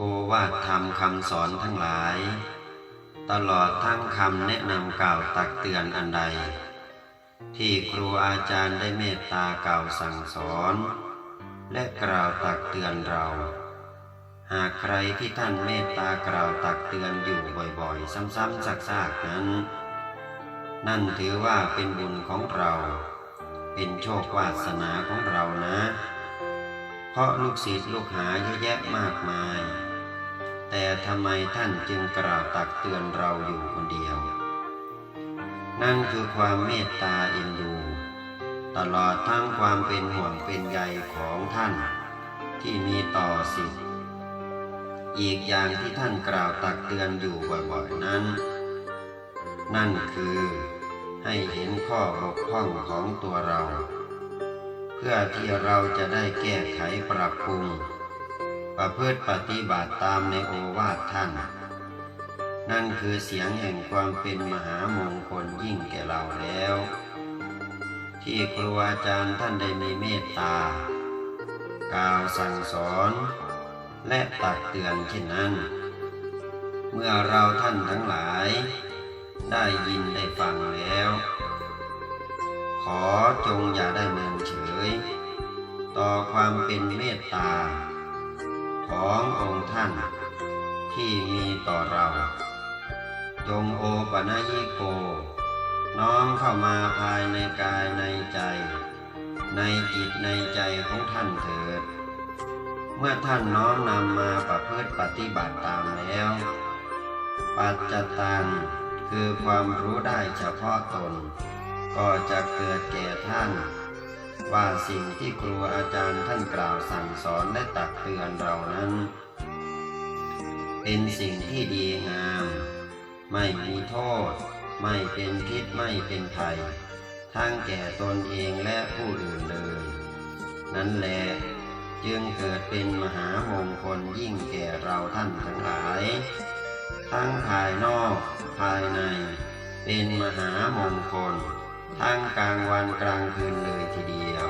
โอวาทธรรมคำสอนทั้งหลาย ตลอดทั้งคำแนะนำกล่าวตักเตือนอันใด ที่ครูอาจารย์ได้เมตตากล่าวสั่งสอน และกล่าวตักเตือนเรา หากใครที่ท่านเมตตากล่าวตักเตือนอยู่บ่อยๆ ซ้ำๆซากๆนั้น นั่นถือว่าเป็นบุญของเรา เป็นโชควาสนาของเรานะ เพราะลูกศิษย์ลูกหาเยอะแยะมากมาย แต่ทำไมท่านจึงกล่าวตักเตือนเราอยู่คนเดียว นั่นคือความเมตตาเอ็นดู ตลอดทั้งความเป็นห่วงเป็นใยของท่าน ที่มีต่อสิทธิ์อีกอย่างที่ท่านกล่าวตักเตือนอยู่บ่อยๆนั้น นั่นคือให้เห็นข้อบกพร่องของตัวเรา เพื่อที่เราจะได้แก้ไขปรับปรุง ประพฤติปฏิบัติตามในโอวาทท่าน นั่นคือเสียงแห่งความเป็นมหามงคลยิ่งแก่เราแล้ว ที่ครูอาจารย์ท่านได้มีเมตตากล่าวสั่งสอน และตักเตือนเช่นนั้น เมื่อเราท่านทั้งหลาย ได้ยินได้ฟังแล้ว อจงอย่าได้เมินเฉย ต่อความเป็นเมตตา ขององค์ท่าน ที่มีต่อเรา จงโอปะนะยิโก น้อมเข้ามาภายในกายในใจ ในจิตในใจของท่านเถิด เมื่อท่านน้อมนำมาประพฤติปฏิบัติตามแล้ว ปัจจตังคือความรู้ได้เฉพาะตน ก็จะเกิดแก่ท่าน ว่าสิ่งที่ครูอาจารย์ท่านกล่าวสั่งสอนและตักเตือนเรานั้น เป็นสิ่งที่ดีงาม ไม่มีโทษ ไม่เป็นพิษไม่เป็นภัยทั้งแก่ตนเองและผู้อื่นเลย นั่นแหละจึงเกิดเป็นมหามงคลยิ่งแก่เราท่านทั้งหลาย ทั้งภายนอกภายในเป็นมหามงคล ทั้งกลางวันกลางคืนเลยทีเดียว